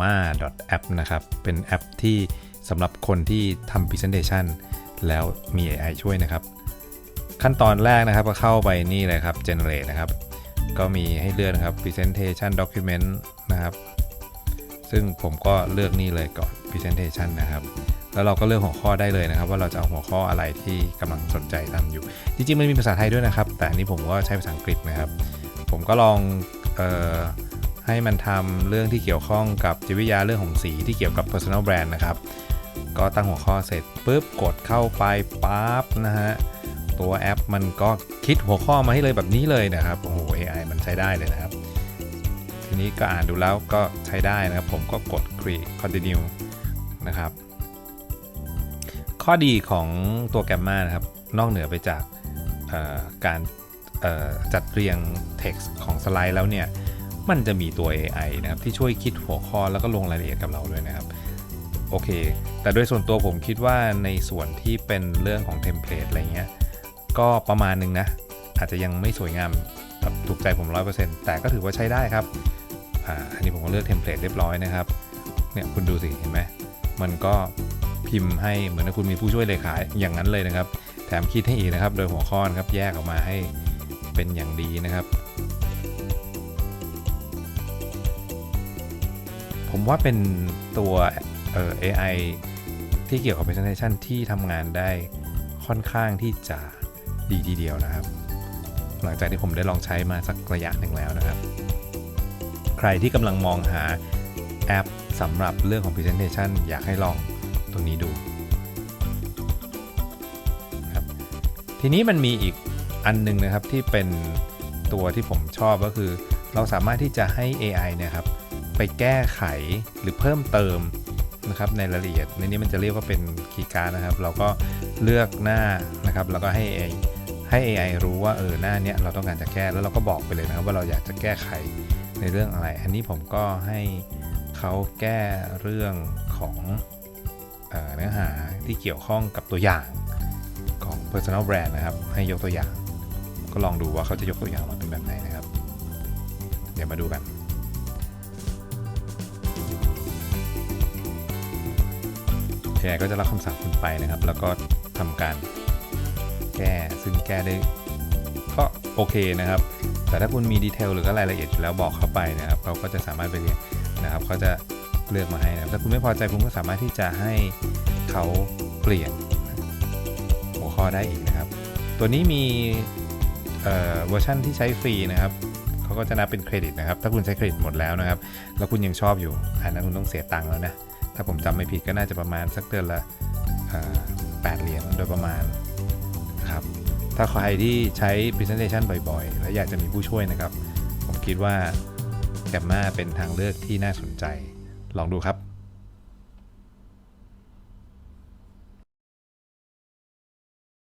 gamma app นะครับ เป็นแอปที่สำหรับคนที่ทำ presentation แล้วมี AI ช่วยนะครับ ขั้นตอนแรกนะครับก็เข้าไปนี่เลยครับ generate นะครับ ก็มีให้เลือกนะครับ presentation document นะครับ ซึ่งผมก็เลือกนี่เลยก่อน presentation นะครับ แล้วเราก็เลือกหัวข้อได้เลยนะครับ ว่าเราจะเอาหัวข้ออะไรที่กำลังสนใจทำอยู่ จริงๆมันมีภาษาไทยด้วยนะครับ แต่นี้ผมก็ใช้ภาษาอังกฤษนะครับ ผมก็ลองเออ ให้มันทำเรื่องที่เกี่ยวข้องกับจิตวิทยาเรื่องของสีที่เกี่ยวกับ personal brand นะครับ ก็ตั้งหัวข้อเสร็จปุ๊บกดเข้าไปปั๊บนะฮะ ตัวแอปมันก็คิดหัวข้อมาให้เลยแบบนี้เลยนะครับ โอ้โห AI มันใช้ได้เลยนะครับ ทีนี้ก็อ่านดูแล้วก็ใช้ได้นะครับ ผมก็กด create continue นะครับ ข้อดีของตัวแกมมานะครับ นอกเหนือไปจากการจัดเรียง text ของสไลด์แล้วเนี่ย มันจะมีตัว AI นะครับที่ช่วยคิดหัวข้อแล้วก็ลงรายละเอียดกับเราด้วยนะครับโอเค แต่โดยส่วนตัวผมคิดว่าในส่วนที่เป็นเรื่องของเทมเพลตอะไรเงี้ยก็ประมาณนึงนะ อาจจะยังไม่สวยงามแบบถูกใจผม 100%แต่ก็ถือว่าใช้ได้ครับอ่าอันนี้ผมก็เลือกเทมเพลตเรียบร้อยนะครับเนี่ยคุณดูสิเห็นไหมมันก็พิมพ์ให้เหมือนกับคุณมีผู้ช่วยเลขาอย่างนั้นเลยนะครับ แถมคิดให้อีกนะครับ โดยหัวข้อนะครับแยกออกมาให้เป็นอย่างดีนะครับ ผมว่าเป็นตัวเอ่อ AI ที่เกี่ยวกับ presentation ที่ทำงานได้ค่อนข้างที่จะดีทีเดียวนะครับ หลังจากที่ผมได้ลองใช้มาสักระยะหนึ่งแล้วนะครับ ใครที่กำลังมองหาแอปสำหรับเรื่องของ presentation อยากให้ลองตัวนี้ดูครับทีนี้มันมีอีกอันหนึงนะครับที่เป็นตัวที่ผมชอบก็คือ เราสามารถที่จะให้ AI เนี่ยครับ ไปแก้ไขหรือเพิ่มเติมนะครับในรายละเอียดในนี้มันจะเรียกว่าเป็นคีย์การ์ดนะครับ เราก็เลือกหน้านะครับ แล้วก็ให้ AI ให้ AI รู้ว่าเออหน้าเนี้ยเราต้องการจะแก้แล้วเราก็บอกไปเลยนะครับ ว่าเราอยากจะแก้ไขในเรื่องอะไร อันนี้ผมก็ให้เขาแก้เรื่องของเออเนื้อหาที่เกี่ยวข้องกับตัวอย่างของ personal brand นะครับ ให้ยกตัวอย่าง ก็ลองดูว่าเขาจะยกตัวอย่างมาเป็นแบบไหนนะครับ เดี๋ยวมาดูกัน AI ก็จะรับคำสั่งคุณไปนะครับ แล้วก็ทำการแก้ซึ่งแก้ได้ก็โอเคนะครับ แต่ถ้าคุณมีดีเทลหรือก็รายละเอียดอยู่แล้วบอกเข้าไปนะครับเขาก็จะสามารถไปเรียนนะครับเขาจะเลือกมาให้นะถ้าคุณไม่พอใจคุณก็สามารถที่จะให้เขาเปลี่ยนหัวข้อได้อีกนะครับ ตัวนี้มีเอ่อเวอร์ชันที่ใช้ฟรีนะครับเขาก็จะนับเป็นเครดิตนะครับ ถ้าคุณใช้เครดิตหมดแล้วนะครับ แล้วคุณยังชอบอยู่อันนั้นคุณต้องเสียตังค์แล้วนะ ถ้าผมจำไม่ผิดก็น่าจะประมาณสักเดือนละเอ่อแปดเหรียญโดยประมาณนะครับถ้าใครที่ใช้ Presentation บ่อยๆ และอยากจะมีผู้ช่วยนะครับ ผมคิดว่าแกมมาเป็นทางเลือกที่น่าสนใจ ลองดูครับ